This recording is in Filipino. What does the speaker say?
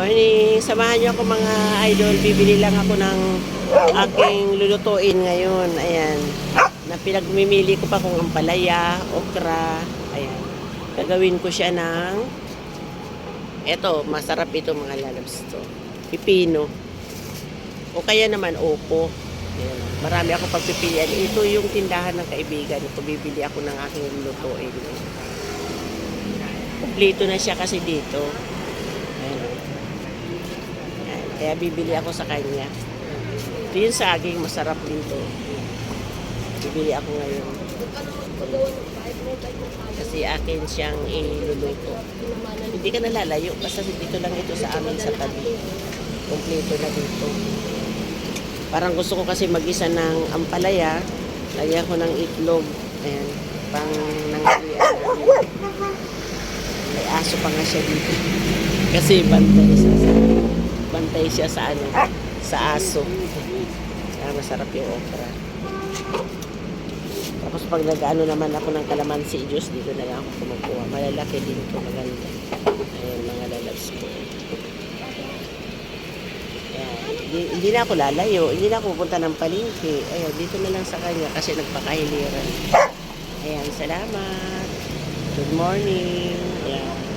Morning! Samahan niyo ako mga idol. Bibili lang ako ng aking lulutuin ngayon. Ayan. Na pinagmimili ko pa kung ampalaya, okra. Ayan. Gagawin ko siya ng eto, masarap ito mga lalabs to. Pipino. O kaya naman opo. Ayan. Marami ako pagpipilian. Ito yung tindahan ng kaibigan ko. Bibili ako ng aking lulutuin. Kumplito na siya kasi dito. Kaya bibili ako sa kanya. Ito yung saging, masarap din to. Bibili ako ngayon. Kasi akin siyang iluluto. Hindi ka nalalayo, basta dito lang ito sa amin sa tabi. Kompleto na dito. Parang gusto ko kasi mag-isa ng ampalaya. Lagyan ko ng itlog. Ayan, pang nangyarian namin. May aso pa nga siya dito. Kasi bantay sa, bantay siya sa ano, sa aso. Kaya masarap yung okra. Tapos pag nag-ano naman ako ng kalamansi juice, dito na lang ako kumukuha. Malalaki din ito, maganda. Ayun, mga lalabs ko. Hindi, hindi na ako lalayo, hindi na ako pupunta ng palengke. Ayun, dito na lang sa kanya kasi nagpakahiliran. Ayan, salamat. Good morning. Ayan.